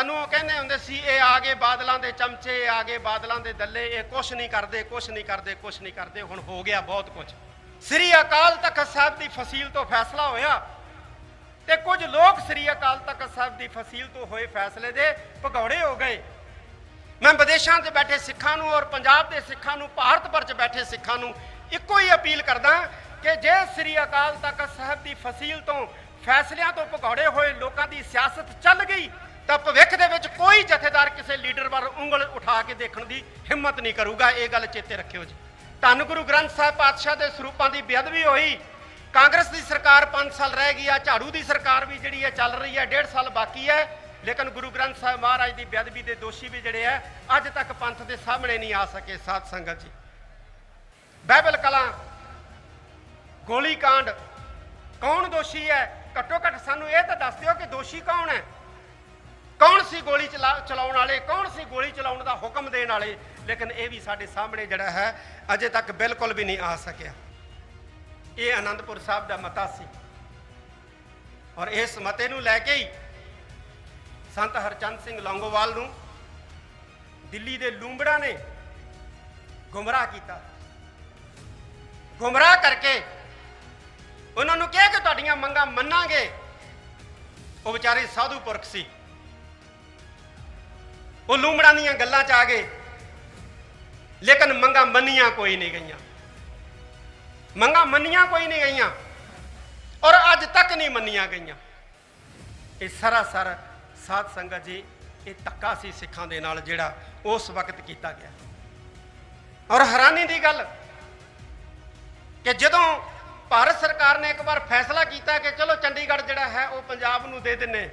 ਸਾਨੂੰ ਉਹ ਕਹਿੰਦੇ ਹੁੰਦੇ ਸੀ, ਇਹ ਆ ਗਏ ਬਾਦਲਾਂ ਦੇ ਚਮਚੇ, ਇਹ ਆ ਗਏ ਬਾਦਲਾਂ ਦੇ ਦੱਲੇ, ਇਹ ਕੁਛ ਨਹੀਂ ਕਰਦੇ, ਕੁਛ ਨਹੀਂ ਕਰਦੇ, ਕੁਛ ਨਹੀਂ ਕਰਦੇ। ਹੁਣ ਹੋ ਗਿਆ ਬਹੁਤ ਕੁਝ ਸ੍ਰੀ ਅਕਾਲ ਤਖਤ ਸਾਹਿਬ ਦੀ ਫਸੀਲ ਤੋਂ ਫੈਸਲਾ ਹੋਇਆ ਤੇ ਕੁਝ ਲੋਕ ਸ੍ਰੀ ਅਕਾਲ ਤਖਤ ਸਾਹਿਬ ਦੀ ਫਸੀਲ ਤੋਂ ਹੋਏ ਫੈਸਲੇ ਦੇ ਭਗੌੜੇ ਹੋ ਗਏ। ਮੈਂ ਵਿਦੇਸ਼ਾਂ ਚ ਬੈਠੇ ਸਿੱਖਾਂ ਨੂੰ ਔਰ ਪੰਜਾਬ ਦੇ ਸਿੱਖਾਂ ਨੂੰ, ਭਾਰਤ ਭਰ 'ਚ ਬੈਠੇ ਸਿੱਖਾਂ ਨੂੰ ਇੱਕੋ ਹੀ ਅਪੀਲ ਕਰਦਾ ਕਿ ਜੇ ਸ੍ਰੀ ਅਕਾਲ ਤਖਤ ਸਾਹਿਬ ਦੀ ਫਸੀਲ ਤੋਂ ਫੈਸਲਿਆਂ ਤੋਂ ਭਗੌੜੇ ਹੋਏ ਲੋਕਾਂ ਦੀ ਸਿਆਸਤ ਚੱਲ ਗਈ ਤਾਂ ਭਵਿੱਖ ਦੇ ਵਿੱਚ ਕੋਈ ਜਥੇਦਾਰ ਕਿਸੇ ਲੀਡਰ ਵੱਲ ਉਂਗਲ ਉਠਾ ਕੇ ਦੇਖਣ ਦੀ ਹਿੰਮਤ ਨਹੀਂ ਕਰੂਗਾ, ਇਹ ਗੱਲ ਚੇਤੇ ਰੱਖਿਓ ਜੀ। ਧੰਨ ਗੁਰੂ ਗ੍ਰੰਥ ਸਾਹਿਬ ਪਾਤਸ਼ਾਹ ਦੇ ਸਰੂਪਾਂ ਦੀ ਬੇਅਦਬੀ ਹੋਈ। ਕਾਂਗਰਸ ਦੀ ਸਰਕਾਰ 5 ਸਾਲ ਰਹਿ ਗਈ ਆ, ਝਾੜੂ ਦੀ ਸਰਕਾਰ ਵੀ ਜਿਹੜੀ ਹੈ ਚੱਲ ਰਹੀ ਹੈ 1.5 ਸਾਲ ਬਾਕੀ ਹੈ। ਲੇਕਿਨ ਗੁਰੂ ਗ੍ਰੰਥ ਸਾਹਿਬ ਮਹਾਰਾਜ ਦੀ ਬੇਅਦਬੀ ਦੇ ਦੋਸ਼ੀ ਵੀ ਜਿਹੜੇ ਆ, ਅੱਜ ਤੱਕ ਪੰਥ ਦੇ ਸਾਹਮਣੇ ਨਹੀਂ ਆ ਸਕੇ ਸਾਧ ਸੰਗਤ ਜੀ। ਬਾਈਬਲ ਕਲਾ ਗੋਲੀ ਕਾਂਡ ਕੌਣ ਦੋਸ਼ੀ ਹੈ? ਘੱਟੋ ਘੱਟ ਸਾਨੂੰ ਇਹ ਤਾਂ ਦੱਸ ਦਿਓ ਕਿ ਦੋਸ਼ੀ ਕੌਣ ਹੈ? ਕੌਣ ਸੀ ਗੋਲੀ ਚਲਾ ਚਲਾਉਣ ਵਾਲੇ, ਕੌਣ ਸੀ ਗੋਲੀ ਚਲਾਉਣ ਦਾ ਹੁਕਮ ਦੇਣ ਵਾਲੇ? ਲੇਕਿਨ ਇਹ ਵੀ ਸਾਡੇ ਸਾਹਮਣੇ ਜਿਹੜਾ ਹੈ, ਅਜੇ ਤੱਕ ਬਿਲਕੁਲ ਵੀ ਨਹੀਂ ਆ ਸਕਿਆ। ਇਹ ਆਨੰਦਪੁਰ ਸਾਹਿਬ ਦਾ ਮਤਾ ਸੀ। ਔਰ ਇਸ ਮਤੇ ਨੂੰ ਲੈ ਕੇ ਹੀ ਸੰਤ ਹਰਚੰਦ ਸਿੰਘ ਲੌਂਗੋਵਾਲ ਨੂੰ ਦਿੱਲੀ ਦੇ ਲੂੰਬੜਾ ਨੇ ਗੁੰਮਰਾਹ ਕੀਤਾ। ਗੁੰਮਰਾਹ ਕਰਕੇ ਉਹਨਾਂ ਨੂੰ ਕਿਹਾ ਕਿ ਤੁਹਾਡੀਆਂ ਮੰਗਾਂ ਮੰਨਾਂਗੇ। ਉਹ ਵਿਚਾਰੇ ਸਾਧੂ ਪੁਰਖ ਸੀ। ਉਹ ਲੂੰਬੜਾਂ ਦੀਆਂ ਗੱਲਾਂ 'ਚ ਆ ਗਏ। ਲੇਕਿਨ ਮੰਗਾਂ ਮੰਨੀਆਂ ਕੋਈ ਨਹੀਂ ਗਈਆਂ। ਮੰਗਾਂ ਮੰਨੀਆਂ ਕੋਈ ਨਹੀਂ ਗਈਆਂ। ਔਰ ਅੱਜ ਤੱਕ ਨਹੀਂ ਮੰਨੀਆਂ ਗਈਆਂ। ਇਹ ਸਰਾਸਰ ਸਾਧ ਸੰਗਤ ਜੀ, ਇਹ ਧੱਕਾ ਸੀ ਸਿੱਖਾਂ ਦੇ ਨਾਲ ਜਿਹੜਾ ਉਸ ਵਕਤ ਕੀਤਾ ਗਿਆ। ਔਰ ਹੈਰਾਨੀ ਦੀ ਗੱਲ ਕਿ ਜਦੋਂ ਭਾਰਤ ਸਰਕਾਰ ਨੇ ਇੱਕ ਵਾਰ ਫੈਸਲਾ ਕੀਤਾ ਕਿ ਚਲੋ ਚੰਡੀਗੜ੍ਹ ਜਿਹੜਾ ਹੈ ਉਹ ਪੰਜਾਬ ਨੂੰ ਦੇ ਦਿੰਨੇ।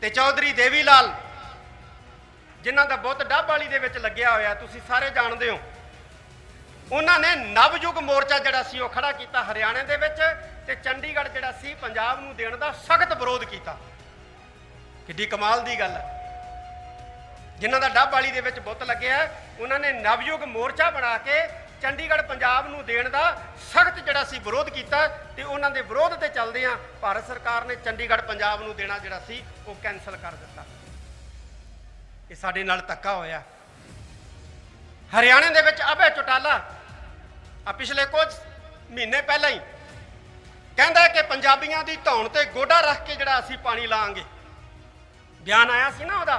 ਤੇ ਚੌਧਰੀ ਦੇਵੀ ਲਾਲ ਜਿਨ੍ਹਾਂ ਦਾ ਬੁੱਤ ਡੱਬ ਵਾਲੀ ਦੇ ਵਿੱਚ ਲੱਗਿਆ ਹੋਇਆ, ਤੁਸੀਂ ਸਾਰੇ ਜਾਣਦੇ ਹੋ। ਉਹਨਾਂ ਨੇ ਨਵਯੁਗ ਮੋਰਚਾ ਜਿਹੜਾ ਸੀ, ਉਹ ਖੜਾ ਕੀਤਾ ਹਰਿਆਣੇ ਦੇ ਵਿੱਚ ਤੇ ਚੰਡੀਗੜ੍ਹ ਜਿਹੜਾ ਸੀ, ਪੰਜਾਬ ਨੂੰ ਦੇਣ ਦਾ ਸਖਤ ਵਿਰੋਧ ਕੀਤਾ। ਕਿੱਡੀ ਕਮਾਲ ਦੀ ਗੱਲ ਹੈ। ਜਿਨ੍ਹਾਂ ਦਾ ਡੱਬ ਵਾਲੀ ਦੇ ਵਿੱਚ ਬੁੱਤ ਲੱਗਿਆ ਉਹਨਾਂ ਨੇ ਨਵਯੁਗ ਮੋਰਚਾ ਬਣਾ ਕੇ ਚੰਡੀਗੜ੍ਹ ਪੰਜਾਬ ਨੂੰ ਦੇਣ ਦਾ ਸਖਤ ਜਿਹੜਾ ਸੀ, ਵਿਰੋਧ ਕੀਤਾ ਤੇ ਉਹਨਾਂ ਦੇ ਵਿਰੋਧ ਤੇ ਚੱਲਦੇ ਆ ਭਾਰਤ ਸਰਕਾਰ ਨੇ ਚੰਡੀਗੜ੍ਹ ਪੰਜਾਬ ਨੂੰ ਦੇਣਾ ਜਿਹੜਾ ਸੀ, ਉਹ ਕੈਨਸਲ ਕਰ ਦਿੱਤਾ। ਇਹ ਸਾਡੇ ਨਾਲ ਧੱਕਾ ਹੋਇਆ। ਹਰਿਆਣੇ ਦੇ ਵਿੱਚ ਅਭੈ ਚੌਟਾਲਾ ਆ ਪਿਛਲੇ ਕੁਝ ਮਹੀਨੇ ਪਹਿਲਾਂ ਹੀ ਕਹਿੰਦਾ ਕਿ ਪੰਜਾਬੀਆਂ ਦੀ ਧੌਣ ਤੇ ਗੋਡਾ ਰੱਖ ਕੇ ਜਿਹੜਾ ਅਸੀਂ ਪਾਣੀ ਲਾਵਾਂਗੇ ਬਿਆਨ ਆਇਆ ਸੀ ਨਾ ਉਹਦਾ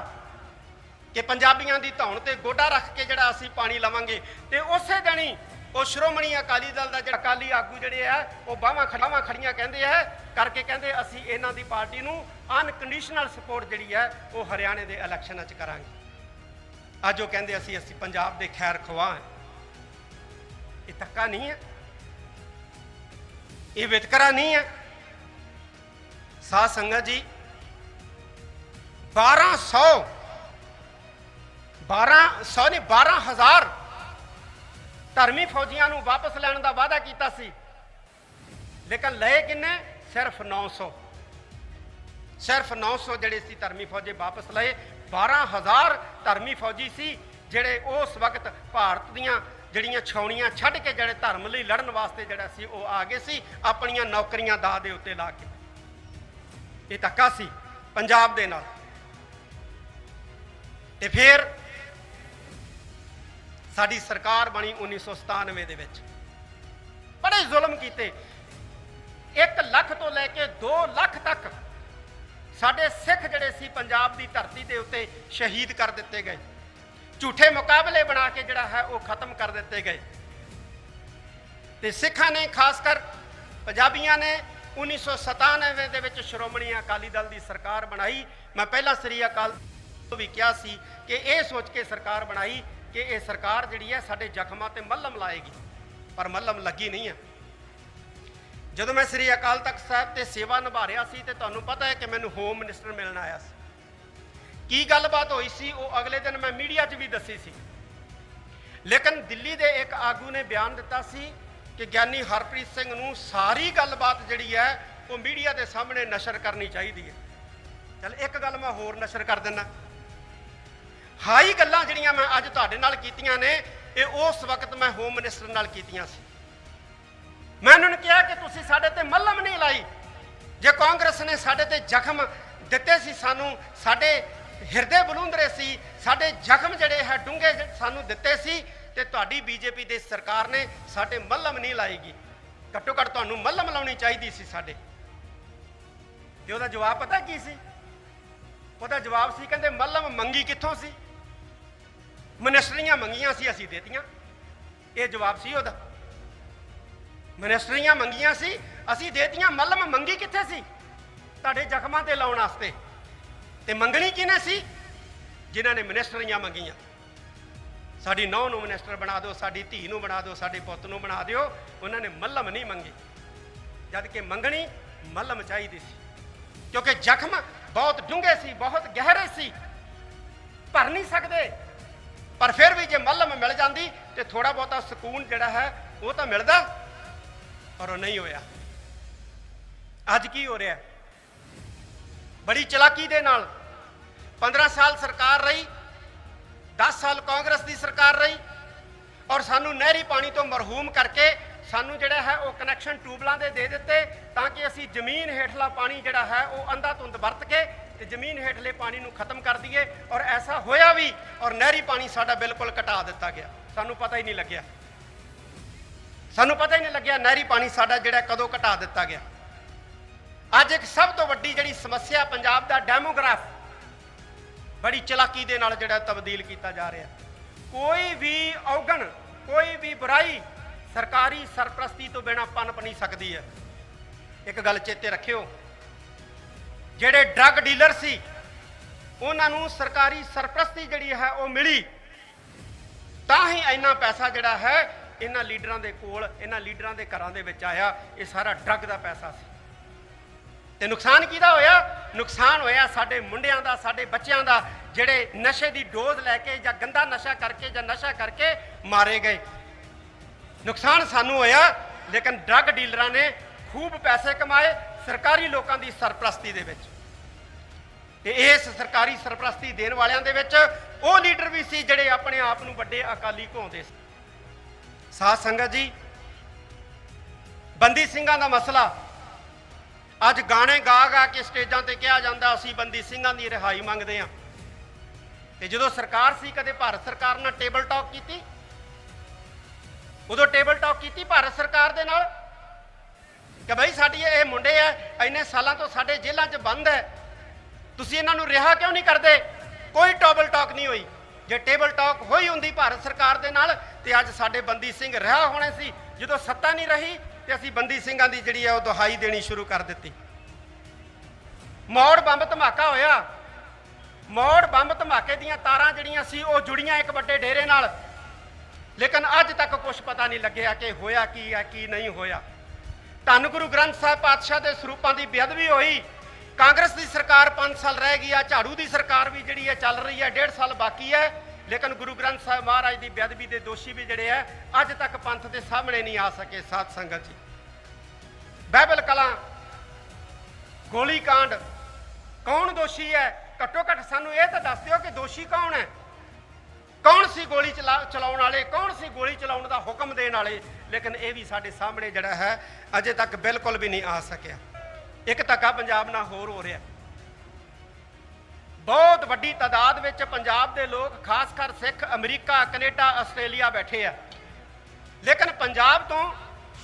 ਕਿ ਪੰਜਾਬੀਆਂ ਦੀ ਧੌਣ ਤੇ ਗੋਡਾ ਰੱਖ ਕੇ ਜਿਹੜਾ ਅਸੀਂ ਪਾਣੀ ਲਵਾਂਗੇ। ਤੇ ਉਸੇ ਦਿਨ ਹੀ ਉਹ ਸ਼੍ਰੋਮਣੀ ਅਕਾਲੀ ਦਲ ਦਾ ਜਿਹੜਾ ਅਕਾਲੀ ਆਗੂ ਜਿਹੜੇ ਆ, ਉਹ ਬਾਹਾਂ ਖੜਾਵਾਂ ਖੜੀਆਂ ਕਹਿੰਦੇ ਆ ਕਰਕੇ ਕਹਿੰਦੇ ਅਸੀਂ ਇਹਨਾਂ ਦੀ ਪਾਰਟੀ ਨੂੰ ਅਨਕੰਡੀਸ਼ਨਲ ਸਪੋਰਟ ਜਿਹੜੀ ਹੈ ਉਹ ਹਰਿਆਣੇ ਦੇ ਇਲੈਕਸ਼ਨਾਂ 'ਚ ਕਰਾਂਗੇ। ਅੱਜ ਉਹ ਕਹਿੰਦੇ ਅਸੀਂ ਅਸੀਂ ਪੰਜਾਬ ਦੇ ਖੈਰ ਖਵਾ ਹਾਂ। ਇਹ ਧੱਕਾ ਨਹੀਂ ਹੈ। ਇਹ ਵਿਤਕਰਾ ਨਹੀਂ ਹੈ। ਸਾਧ ਸੰਗਤ ਜੀ 1200 1200 ਨਹੀਂ 12000 ਧਰਮੀ ਫੌਜੀਆਂ ਨੂੰ ਵਾਪਸ ਲੈਣ ਦਾ ਵਾਅਦਾ ਕੀਤਾ ਸੀ। ਲੇਕਿਨ ਲਏ ਕਿੰਨੇ? ਸਿਰਫ 900 ਸਿਰਫ 900 ਜਿਹੜੇ ਸੀ ਧਰਮੀ ਫੌਜੀ ਵਾਪਸ ਲਏ। 12000 ਧਰਮੀ ਫੌਜੀ ਸੀ ਜਿਹੜੇ ਉਸ ਵਕਤ ਭਾਰਤ ਦੀਆਂ ਜਿਹੜੀਆਂ ਛਾਉਣੀਆਂ ਛੱਡ ਕੇ ਜਿਹੜੇ ਧਰਮ ਲਈ ਲੜਨ ਵਾਸਤੇ ਜਿਹੜਾ ਸੀ ਉਹ ਆ ਗਏ ਸੀ, ਆਪਣੀਆਂ ਨੌਕਰੀਆਂ ਦਾ ਦੇ ਉੱਤੇ ਲਾ ਕੇ। ਇਹ ਧੱਕਾ ਸੀ ਪੰਜਾਬ ਦੇ ਨਾਲ। ਤੇ ਫਿਰ ਸਾਡੀ ਸਰਕਾਰ ਬਣੀ 1997 ਦੇ ਵਿੱਚ। ਬੜੇ ਜ਼ੁਲਮ ਕੀਤੇ। 1 ਲੱਖ ਤੋਂ ਲੈ ਕੇ 2 ਲੱਖ ਤੱਕ ਸਾਡੇ ਸਿੱਖ ਜਿਹੜੇ ਸੀ ਪੰਜਾਬ ਦੀ ਧਰਤੀ ਦੇ ਉੱਤੇ ਸ਼ਹੀਦ ਕਰ ਦਿੱਤੇ ਗਏ। ਝੂਠੇ ਮੁਕਾਬਲੇ ਬਣਾ ਕੇ ਜਿਹੜਾ ਹੈ ਉਹ ਖਤਮ ਕਰ ਦਿੱਤੇ ਗਏ। ਤੇ ਸਿੱਖਾਂ ਨੇ ਖਾਸ ਕਰ ਪੰਜਾਬੀਆਂ ਨੇ 1997 ਦੇ ਵਿੱਚ ਸ਼੍ਰੋਮਣੀ ਅਕਾਲੀ ਦਲ ਦੀ ਸਰਕਾਰ ਬਣਾਈ। ਮੈਂ ਪਹਿਲਾਂ ਸ੍ਰੀ ਅਕਾਲ ਤੋਂ ਵੀ ਕਿਹਾ ਸੀ ਕਿ ਇਹ ਸੋਚ ਕੇ ਸਰਕਾਰ ਬਣਾਈ ਕਿ ਇਹ ਸਰਕਾਰ ਜਿਹੜੀ ਹੈ ਸਾਡੇ ਜ਼ਖਮਾਂ ਤੇ ਮੱਲਮ ਲਾਏਗੀ। ਪਰ ਮੱਲਮ ਲੱਗੀ ਨਹੀਂ ਹੈ। ਜਦੋਂ ਮੈਂ ਸ੍ਰੀ ਅਕਾਲ ਤਖਤ ਸਾਹਿਬ ਤੇ ਸੇਵਾ ਨਿਭਾ ਰਿਹਾ ਸੀ ਤੇ ਤੁਹਾਨੂੰ ਪਤਾ ਹੈ ਕਿ ਮੈਨੂੰ ਹੋਮ ਮਿਨਿਸਟਰ ਮਿਲਣ ਆਇਆ ਸੀ। ਕੀ ਗੱਲਬਾਤ ਹੋਈ ਸੀ? ਉਹ ਅਗਲੇ ਦਿਨ ਮੈਂ ਮੀਡੀਆ 'ਚ ਵੀ ਦੱਸੀ ਸੀ। ਲੇਕਿਨ ਦਿੱਲੀ ਦੇ ਇੱਕ ਆਗੂ ਨੇ ਬਿਆਨ ਦਿੱਤਾ ਸੀ ਕਿ ਗਿਆਨੀ ਹਰਪ੍ਰੀਤ ਸਿੰਘ ਨੂੰ ਸਾਰੀ ਗੱਲਬਾਤ ਜਿਹੜੀ ਹੈ, ਉਹ ਮੀਡੀਆ ਦੇ ਸਾਹਮਣੇ ਨਸ਼ਰ ਕਰਨੀ ਚਾਹੀਦੀ ਹੈ। ਚਲ ਇੱਕ ਗੱਲ ਮੈਂ ਹੋਰ ਨਸ਼ਰ ਕਰ ਦਿੰਦਾ। ਹਾਈ ਗੱਲਾਂ ਜਿਹੜੀਆਂ ਮੈਂ ਅੱਜ ਤੁਹਾਡੇ ਨਾਲ ਕੀਤੀਆਂ ਨੇ, ਇਹ ਉਸ ਵਕਤ ਮੈਂ ਹੋਮ ਮਿਨਿਸਟਰ ਨਾਲ ਕੀਤੀਆਂ ਸੀ। ਮੈਂ ਉਹਨਾਂ ਨੂੰ ਕਿਹਾ ਕਿ ਤੁਸੀਂ ਸਾਡੇ ਤੇ ਮੱਲਮ ਨਹੀਂ ਲਾਈ। ਜੇ ਕਾਂਗਰਸ ਨੇ ਸਾਡੇ ਤੇ ਜ਼ਖਮ ਦਿੱਤੇ ਸੀ, ਸਾਨੂੰ ਸਾਡੇ ਹਿਰਦੇ ਬਲੂੰਦਰੇ ਸੀ, ਸਾਡੇ ਜ਼ਖਮ ਜਿਹੜੇ ਹੈ, ਡੂੰਘੇ ਸਾਨੂੰ ਦਿੱਤੇ ਸੀ, ਤੇ ਤੁਹਾਡੀ ਬੀਜੇਪੀ ਦੇ ਸਰਕਾਰ ਨੇ ਸਾਡੇ ਮੱਲਮ ਨਹੀਂ ਲਾਏਗੀ ਘੱਟੋ ਘੱਟ ਤੁਹਾਨੂੰ ਮੱਲਮ ਲਾਉਣੀ ਚਾਹੀਦੀ ਸੀ ਸਾਡੇ। ਤੇ ਉਹਦਾ ਜਵਾਬ ਪਤਾ ਕੀ ਸੀ? ਉਹਦਾ ਜਵਾਬ ਸੀ, ਕਹਿੰਦੇ ਮੱਲਮ ਮੰਗੀ ਕਿੱਥੋਂ ਸੀ? ਮਨਿਸਟਰੀਆਂ ਮੰਗੀਆਂ ਸੀ, ਅਸੀਂ ਦੇਤੀਆਂ। ਇਹ ਜਵਾਬ ਸੀ ਉਹਦਾ। ਮਨਿਸਟਰੀਆਂ ਮੰਗੀਆਂ ਸੀ, ਅਸੀਂ ਦੇਤੀਆਂ, ਮੱਲਮ ਮੰਗੀ ਕਿੱਥੇ ਸੀ? ਤੁਹਾਡੇ ਜ਼ਖਮਾਂ ਤੇ ਲਾਉਣ ਵਾਸਤੇ। ਤੇ ਮੰਗਣੀ ਕਿਹਨੇ ਸੀ? ਜਿਨ੍ਹਾਂ ਨੇ ਮਨਿਸਟਰੀਆਂ ਮੰਗੀਆਂ। ਸਾਡੀ ਨੌ ਨੂੰ ਮਨਿਸਟਰ ਬਣਾ ਦਿਓ, ਸਾਡੀ ਧੀ ਨੂੰ ਬਣਾ ਦਿਓ, ਸਾਡੇ ਪੁੱਤ ਨੂੰ ਬਣਾ ਦਿਓ, ਉਹਨਾਂ ਨੇ ਮੱਲਮ ਨਹੀਂ ਮੰਗੀ। ਜਦ ਕਿ ਮੰਗਣੀ ਮੱਲਮ ਚਾਹੀਦੀ ਸੀ। ਕਿਉਂਕਿ ਜ਼ਖਮ ਬਹੁਤ ਡੂੰਘੇ ਸੀ, ਬਹੁਤ ਗਹਿਰੇ ਸੀ। ਭਰ ਨਹੀਂ ਸਕਦੇ। ਪਰ ਫਿਰ ਵੀ ਜੇ ਮੱਲਮ ਮਿਲ ਜਾਂਦੀ ਤੇ ਥੋੜਾ ਬਹੁਤਾ ਸਕੂਨ ਜਿਹੜਾ ਹੈ, ਉਹ ਤਾਂ ਮਿਲਦਾ। ਪਰ ਉਹ ਨਹੀਂ ਹੋਇਆ। ਅੱਜ ਕੀ ਹੋ ਰਿਹਾ ਬੜੀ ਚਲਾਕੀ ਦੇ ਨਾਲ 15 ਸਾਲ ਸਰਕਾਰ ਰਹੀ 10 ਸਾਲ ਕਾਂਗਰਸ ਦੀ ਸਰਕਾਰ ਰਹੀ ਔਰ ਸਾਨੂੰ ਨਹਿਰੀ ਪਾਣੀ ਤੋਂ ਮਰਹੂਮ ਕਰਕੇ ਸਾਨੂੰ ਜਿਹੜਾ ਹੈ ਉਹ ਕਨੈਕਸ਼ਨ ਟਿਊਬਲਾਂ ਦੇ ਦੇ ਦਿੱਤੇ ਤਾਂ ਕਿ ਅਸੀਂ ਜ਼ਮੀਨ ਹੇਠਲਾ ਪਾਣੀ ਜਿਹੜਾ ਹੈ ਉਹ ਅੰਧਾ ਧੁੰਦ ਵਰਤ ਕੇ ਤੇ ਜ਼ਮੀਨ ਹੇਠਲੇ ਪਾਣੀ ਨੂੰ ਖਤਮ ਕਰ ਦਈਏ ਔਰ ਐਸਾ ਹੋਇਆ ਵੀ ਔਰ ਨਹਿਰੀ ਪਾਣੀ ਸਾਡਾ ਬਿਲਕੁਲ ਘਟਾ ਦਿੱਤਾ ਗਿਆ। ਸਾਨੂੰ ਪਤਾ ਹੀ ਨਹੀਂ ਲੱਗਿਆ। ਸਾਨੂੰ ਪਤਾ ਹੀ ਨਹੀਂ ਲੱਗਿਆ ਨਹਿਰੀ ਪਾਣੀ ਸਾਡਾ ਜਿਹੜਾ ਕਦੋਂ ਘਟਾ ਦਿੱਤਾ ਗਿਆ। ਅੱਜ ਇੱਕ ਸਭ ਤੋਂ ਵੱਡੀ ਜਿਹੜੀ ਸਮੱਸਿਆ ਪੰਜਾਬ ਦਾ ਡੈਮੋਗ੍ਰਾਫ ਬੜੀ ਚਲਾਕੀ ਦੇ ਨਾਲ ਜਿਹੜਾ ਤਬਦੀਲ ਕੀਤਾ ਜਾ ਰਿਹਾ। ਕੋਈ ਵੀ ਔਗਣ, ਕੋਈ ਵੀ ਬੁਰਾਈ ਸਰਕਾਰੀ ਸਰਪ੍ਰਸਤੀ ਤੋਂ ਬਿਨਾ ਪਨਪ ਨਹੀਂ ਸਕਦੀ ਹੈ। ਇੱਕ ਗੱਲ ਚੇਤੇ ਰੱਖਿਓ, ਜਿਹੜੇ ਡਰੱਗ ਡੀਲਰ ਸੀ, ਉਹਨਾਂ ਨੂੰ ਸਰਕਾਰੀ ਸਰਪ੍ਰਸਤੀ ਜਿਹੜੀ ਹੈ ਉਹ ਮਿਲੀ। ਤਾਂ ਹੀ ਇੰਨਾ ਪੈਸਾ ਜਿਹੜਾ ਹੈ ਇਹਨਾਂ ਲੀਡਰਾਂ ਦੇ ਕੋਲ, ਇਹਨਾਂ ਲੀਡਰਾਂ ਦੇ ਘਰਾਂ ਦੇ ਵਿੱਚ ਆਇਆ, ਇਹ ਸਾਰਾ ਡਰੱਗ ਦਾ ਪੈਸਾ ਸੀ। ਤੇ ਨੁਕਸਾਨ ਕਿਹਦਾ ਹੋਇਆ? ਨੁਕਸਾਨ ਹੋਇਆ ਸਾਡੇ ਮੁੰਡਿਆਂ ਦਾ, ਸਾਡੇ ਬੱਚਿਆਂ ਦਾ, ਜਿਹੜੇ ਨਸ਼ੇ ਦੀ ਡੋਜ਼ ਲੈ ਕੇ ਜਾਂ ਗੰਦਾ ਨਸ਼ਾ ਕਰਕੇ ਜਾਂ ਨਸ਼ਾ ਕਰਕੇ ਮਾਰੇ ਗਏ। ਨੁਕਸਾਨ ਸਾਨੂੰ ਹੋਇਆ, ਲੇਕਿਨ ਡਰੱਗ ਡੀਲਰਾਂ ਨੇ ਖੂਬ ਪੈਸੇ ਕਮਾਏ ਸਰਕਾਰੀ ਲੋਕਾਂ ਦੀ ਸਰਪ੍ਰਸਤੀ ਦੇ ਵਿੱਚ। ਤੇ ਇਸ ਸਰਕਾਰੀ ਸਰਪ੍ਰਸਤੀ ਦੇਣ ਵਾਲਿਆਂ ਦੇ ਵਿੱਚ ਉਹ ਲੀਡਰ ਵੀ ਸੀ ਜਿਹੜੇ ਆਪਣੇ ਆਪ ਨੂੰ ਵੱਡੇ ਅਕਾਲੀ ਕਹਾਉਂਦੇ ਸੀ। ਸਾਧ ਸੰਗਤ ਜੀ, ਬੰਦੀ ਸਿੰਘਾਂ ਦਾ ਮਸਲਾ। ਅੱਜ ਗਾਣੇ ਗਾ ਗਾ ਕੇ ਸਟੇਜਾਂ ਤੇ ਕਿਹਾ ਜਾਂਦਾ, ਅਸੀਂ ਬੰਦੀ ਸਿੰਘਾਂ ਦੀ ਰਿਹਾਈ ਮੰਗਦੇ ਹਾਂ। ਤੇ ਜਦੋਂ ਸਰਕਾਰ ਸੀ, ਕਦੇ ਭਾਰਤ ਸਰਕਾਰ ਨਾਲ ਟੇਬਲ ਟਾਕ ਕੀਤੀ? ਉਦੋਂ ਟੇਬਲ ਟਾਕ ਕੀਤੀ ਭਾਰਤ ਸਰਕਾਰ ਦੇ ਨਾਲ? ਕਿ ਭਾਈ ਸਾਡੀ ਇਹ ਮੁੰਡੇ ਆ ਇੰਨੇ ਸਾਲਾਂ ਤੋਂ ਸਾਡੇ ਜੇਲ੍ਹਾਂ 'ਚ ਬੰਦ ਹੈ ਤੁਸੀਂ ਇਹਨਾਂ ਨੂੰ ਰਿਹਾ ਕਿਉਂ ਨਹੀਂ ਕਰਦੇ? ਕੋਈ ਟੇਬਲ ਟਾਕ ਨਹੀਂ ਹੋਈ। ਜੇ ਟੇਬਲ ਟਾਕ ਹੋਈ ਹੁੰਦੀ ਭਾਰਤ ਸਰਕਾਰ ਦੇ ਨਾਲ, ਤੇ ਅੱਜ ਸਾਡੇ ਬੰਦੀ ਸਿੰਘ ਰਿਹਾ ਹੋਣੇ ਸੀ। ਜਦੋਂ ਸੱਤਾ ਨਹੀਂ ਰਹੀ, ਤੇ ਅਸੀਂ ਬੰਦੀ ਸਿੰਘਾਂ ਦੀ ਜਿਹੜੀ ਹੈ ਉਹ ਦੁਹਾਈ ਦੇਣੀ ਸ਼ੁਰੂ ਕਰ ਦਿੱਤੀ। ਮੌੜ ਬੰਬ ਧਮਾਕਾ ਹੋਇਆ। ਮੌੜ ਬੰਬ ਧਮਾਕੇ ਦੀਆਂ ਤਾਰਾਂ ਜਿਹੜੀਆਂ ਸੀ, ਉਹ ਜੁੜੀਆਂ ਇੱਕ ਵੱਡੇ ਡੇਰੇ ਨਾਲ। ਲੇਕਿਨ ਅੱਜ ਤੱਕ ਕੁਝ ਪਤਾ ਨਹੀਂ ਲੱਗਿਆ ਕਿ ਹੋਇਆ ਕੀ ਹੈ ਕੀ ਨਹੀਂ ਹੋਇਆ। ਧੰਨ ਗੁਰੂ ਗ੍ਰੰਥ ਸਾਹਿਬ ਪਾਤਸ਼ਾਹ ਦੇ ਸਰੂਪਾਂ ਦੀ ਬੇਅਦਬੀ ਹੋਈ। ਕਾਂਗਰਸ ਦੀ ਸਰਕਾਰ 5 ਸਾਲ ਰਹਿ ਗਈ ਆ, ਝਾੜੂ ਦੀ ਸਰਕਾਰ ਵੀ ਜਿਹੜੀ ਹੈ ਚੱਲ ਰਹੀ ਹੈ 1.5 ਸਾਲ ਬਾਕੀ ਹੈ ਲੇਕਿਨ ਗੁਰੂ ਗ੍ਰੰਥ ਸਾਹਿਬ ਮਹਾਰਾਜ ਦੀ ਬੇਅਦਬੀ ਦੇ ਦੋਸ਼ੀ ਵੀ ਜਿਹੜੇ ਆ, ਅੱਜ ਤੱਕ ਪੰਥ ਦੇ ਸਾਹਮਣੇ ਨਹੀਂ ਆ ਸਕੇ ਸਾਧ ਸੰਗਤ ਜੀ। ਬਾਈਬਲ ਕਲਾਂ, ਗੋਲੀ ਕਾਂਡ, ਕੌਣ ਦੋਸ਼ੀ ਹੈ? ਘੱਟੋ ਘੱਟ ਸਾਨੂੰ ਇਹ ਤਾਂ ਦੱਸ ਦਿਓ ਕਿ ਦੋਸ਼ੀ ਕੌਣ ਹੈ? ਕੌਣ ਸੀ ਗੋਲੀ ਚਲਾ- ਚਲਾਉਣ ਵਾਲੇ? ਕੌਣ ਸੀ ਗੋਲੀ ਚਲਾਉਣ ਦਾ ਹੁਕਮ ਦੇਣ ਵਾਲੇ? ਲੇਕਿਨ ਇਹ ਵੀ ਸਾਡੇ ਸਾਹਮਣੇ ਜਿਹੜਾ ਹੈ, ਅਜੇ ਤੱਕ ਬਿਲਕੁਲ ਵੀ ਨਹੀਂ ਆ ਸਕਿਆ। ਇੱਕ ਧੱਕਾ ਪੰਜਾਬ ਨਾਲ ਹੋਰ ਹੋ ਰਿਹਾ। ਬਹੁਤ ਵੱਡੀ ਤਾਦਾਦ ਵਿੱਚ ਪੰਜਾਬ ਦੇ ਲੋਕ, ਖਾਸ ਕਰ ਸਿੱਖ, ਅਮਰੀਕਾ, ਕੈਨੇਡਾ, ਆਸਟ੍ਰੇਲੀਆ ਬੈਠੇ ਆ। ਲੇਕਿਨ ਪੰਜਾਬ ਤੋਂ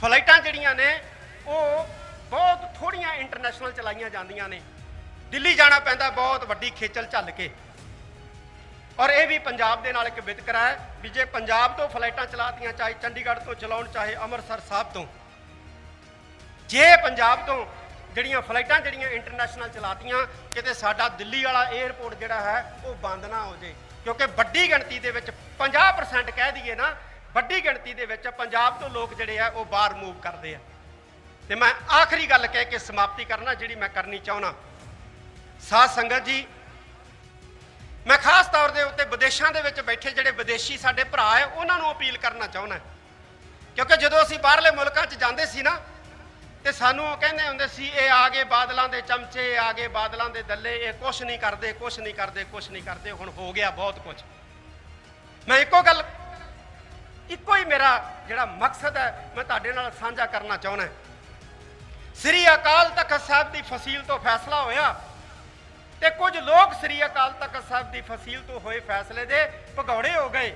ਫਲਾਈਟਾਂ ਜਿਹੜੀਆਂ ਨੇ, ਉਹ ਬਹੁਤ ਥੋੜੀਆਂ ਇੰਟਰਨੈਸ਼ਨਲ ਚਲਾਈਆਂ ਜਾਂਦੀਆਂ ਨੇ। ਦਿੱਲੀ ਜਾਣਾ ਪੈਂਦਾ, ਬਹੁਤ ਵੱਡੀ ਖੇਚਲ ਝੱਲ ਕੇ। ਔਰ ਇਹ ਵੀ ਪੰਜਾਬ ਦੇ ਨਾਲ ਇੱਕ ਵਿਤਕਰਾ ਹੈ ਵੀ ਜੇ ਪੰਜਾਬ ਤੋਂ ਫਲਾਈਟਾਂ ਚਲਾਤੀਆਂ, ਚਾਹੇ ਚੰਡੀਗੜ੍ਹ ਤੋਂ ਚਲਾਉਣ, ਚਾਹੇ ਅੰਮ੍ਰਿਤਸਰ ਸਾਹਿਬ ਤੋਂ, ਜੇ ਪੰਜਾਬ ਤੋਂ ਜਿਹੜੀਆਂ ਫਲਾਈਟਾਂ ਜਿਹੜੀਆਂ ਇੰਟਰਨੈਸ਼ਨਲ ਚਲਾਤੀਆਂ, ਕਿਤੇ ਸਾਡਾ ਦਿੱਲੀ ਵਾਲਾ 에ਅਰਪੋਰਟ ਜਿਹੜਾ ਹੈ, ਉਹ ਬੰਦ ਨਾ ਹੋ ਜੇ। ਕਿਉਂਕਿ ਵੱਡੀ ਗਿਣਤੀ ਦੇ ਵਿੱਚ 50% ਕਹਿ ਦਈਏ ਨਾ, ਵੱਡੀ ਗਿਣਤੀ ਦੇ ਵਿੱਚ ਪੰਜਾਬ ਤੋਂ ਲੋਕ ਜਿਹੜੇ ਆ, ਉਹ ਬਾਹਰ ਮੂਵ ਕਰਦੇ ਆ। ਤੇ ਮੈਂ ਆਖਰੀ ਗੱਲ ਕਹਿ ਕੇ ਸਮਾਪਤੀ ਕਰਨਾ, ਜਿਹੜੀ ਮੈਂ ਕਰਨੀ ਚਾਹੁੰਦਾ। ਸਾਧ ਸੰਗਤ ਜੀ, ਮੈਂ ਖਾਸ ਤੌਰ ਦੇ ਉੱਤੇ ਵਿਦੇਸ਼ਾਂ ਦੇ ਵਿੱਚ ਬੈਠੇ ਜਿਹੜੇ ਵਿਦੇਸ਼ੀ ਸਾਡੇ ਭਰਾ ਹੈ, ਉਹਨਾਂ ਨੂੰ ਅਪੀਲ ਕਰਨਾ ਚਾਹੁੰਦਾ। ਕਿਉਂਕਿ ਜਦੋਂ ਅਸੀਂ ਬਾਹਰਲੇ ਮੁਲਕਾਂ 'ਚ ਜਾਂਦੇ ਸੀ ਨਾ ਤੇ ਸਾਨੂੰ ਉਹ ਕਹਿੰਦੇ ਹੁੰਦੇ ਸੀ, ਇਹ ਆ ਗਏ ਬਾਦਲਾਂ ਦੇ ਚਮਚੇ, ਇਹ ਆ ਗਏ ਬਾਦਲਾਂ ਦੇ ਦੱਲੇ, ਇਹ ਕੁਛ ਨਹੀਂ ਕਰਦੇ, ਕੁਛ ਨਹੀਂ ਕਰਦੇ, ਕੁਛ ਨਹੀਂ ਕਰਦੇ, ਹੁਣ ਹੋ ਗਿਆ ਬਹੁਤ ਕੁਝ ਮੈਂ ਇੱਕੋ ਗੱਲ, ਇੱਕੋ ਹੀ ਮੇਰਾ ਜਿਹੜਾ ਮਕਸਦ ਹੈ, ਮੈਂ ਤੁਹਾਡੇ ਨਾਲ ਸਾਂਝਾ ਕਰਨਾ ਚਾਹੁੰਦਾ ਸ੍ਰੀ ਅਕਾਲ ਤਖਤ ਸਾਹਿਬ ਦੀ ਫਸੀਲ ਤੋਂ ਫੈਸਲਾ ਹੋਇਆ ਤੇ ਕੁਝ ਲੋਕ ਸ੍ਰੀ ਅਕਾਲ ਤਖਤ ਸਾਹਿਬ ਦੀ ਫਸੀਲ ਤੋਂ ਹੋਏ ਫੈਸਲੇ ਦੇ ਭਗੌੜੇ ਹੋ ਗਏ।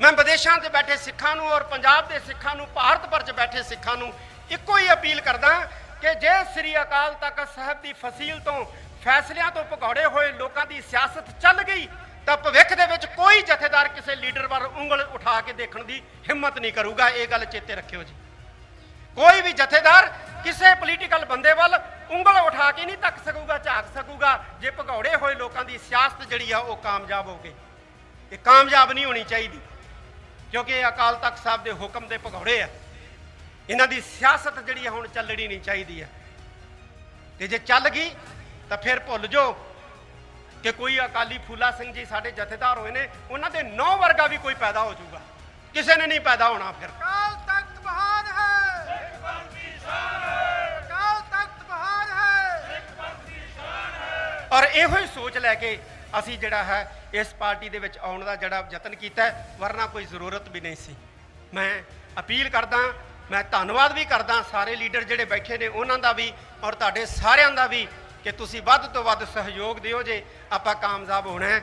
ਮੈਂ ਵਿਦੇਸ਼ਾਂ 'ਚ ਬੈਠੇ ਸਿੱਖਾਂ ਨੂੰ ਔਰ ਪੰਜਾਬ ਦੇ ਸਿੱਖਾਂ ਨੂੰ, ਭਾਰਤ ਭਰ 'ਚ ਬੈਠੇ ਸਿੱਖਾਂ ਨੂੰ ਇੱਕੋ ਹੀ ਅਪੀਲ ਕਰਦਾ ਕਿ ਜੇ ਸ੍ਰੀ ਅਕਾਲ ਤਖਤ ਸਾਹਿਬ ਦੀ ਫਸੀਲ ਤੋਂ ਫੈਸਲਿਆਂ ਤੋਂ ਭਗੌੜੇ ਹੋਏ ਲੋਕਾਂ ਦੀ ਸਿਆਸਤ ਚੱਲ ਗਈ, ਤਾਂ ਭਵਿੱਖ ਦੇ ਵਿੱਚ ਕੋਈ ਜਥੇਦਾਰ ਕਿਸੇ ਲੀਡਰ ਵੱਲ ਉਂਗਲ ਉਠਾ ਕੇ ਦੇਖਣ ਦੀ ਹਿੰਮਤ ਨਹੀਂ ਕਰੂਗਾ। ਇਹ ਗੱਲ ਚੇਤੇ ਰੱਖਿਓ ਜੀ। ਕੋਈ ਵੀ ਜਥੇਦਾਰ ਕਿਸੇ ਪੋਲੀਟੀਕਲ ਬੰਦੇ ਵੱਲ ਉਂਗਲ ਉਠਾ ਕੇ ਨਹੀਂ ਤੱਕ ਸਕੂਗਾ, ਝਾਕ ਸਕੂਗਾ, ਜੇ ਭਗੌੜੇ ਹੋਏ ਲੋਕਾਂ ਦੀ ਸਿਆਸਤ ਜਿਹੜੀ ਆ ਉਹ ਕਾਮਯਾਬ ਹੋਵੇ ਇਹ ਕਾਮਯਾਬ ਨਹੀਂ ਹੋਣੀ ਚਾਹੀਦੀ, ਕਿਉਂਕਿ ਇਹ ਅਕਾਲ ਤਖਤ ਸਾਹਿਬ ਦੇ ਹੁਕਮ ਦੇ ਭਗੌੜੇ ਆ। ਇਹਨਾਂ ਦੀ ਸਿਆਸਤ ਜਿਹੜੀ ਹੁਣ ਚੱਲਣੀ ਨਹੀਂ ਚਾਹੀਦੀ ਹੈ ਤੇ ਜੇ ਚੱਲ ਗਈ ਤਾਂ ਫਿਰ ਭੁੱਲ ਜਾਓ ਕਿ ਕੋਈ ਅਕਾਲੀ ਫੂਲਾ ਸਿੰਘ ਜੀ ਸਾਡੇ ਜਥੇਦਾਰ ਹੋਏ ਨੇ ਉਹਨਾਂ ਦੇ ਨੌ ਵਰਗਾ ਵੀ ਕੋਈ ਪੈਦਾ ਹੋ ਜਾਊਗਾ। ਕਿਸੇ ਨੇ ਨਹੀਂ ਪੈਦਾ ਹੋਣਾ ਫਿਰ। ਕਾਲ ਤਖਤ ਬਹਾਰ ਹੈ। ਕਾਲ ਤਖਤ ਬਹਾਰ ਹੈ। ਔਰ ਇਹੋ ਹੀ ਸੋਚ ਲੈ ਕੇ ਅਸੀਂ ਜਿਹੜਾ ਹੈ ਇਸ ਪਾਰਟੀ ਦੇ ਵਿੱਚ ਆਉਣ ਦਾ ਜਿਹੜਾ ਯਤਨ ਕੀਤਾ ਹੈ, ਵਰਨਾ ਕੋਈ ਜ਼ਰੂਰਤ ਵੀ ਨਹੀਂ ਸੀ। ਮੈਂ ਅਪੀਲ ਕਰਦਾ ਮੈਂ ਧੰਨਵਾਦ ਵੀ ਕਰਦਾ ਸਾਰੇ ਲੀਡਰ ਜਿਹੜੇ ਬੈਠੇ ਨੇ ਉਹਨਾਂ ਦਾ ਵੀ ਔਰ ਤੁਹਾਡੇ ਸਾਰਿਆਂ ਦਾ ਵੀ ਕਿ ਤੁਸੀਂ ਵੱਧ ਤੋਂ ਵੱਧ ਸਹਿਯੋਗ ਦਿਓ ਜੇ ਆਪਾਂ ਕਾਮਯਾਬ ਹੋਣਾ ਹੈ।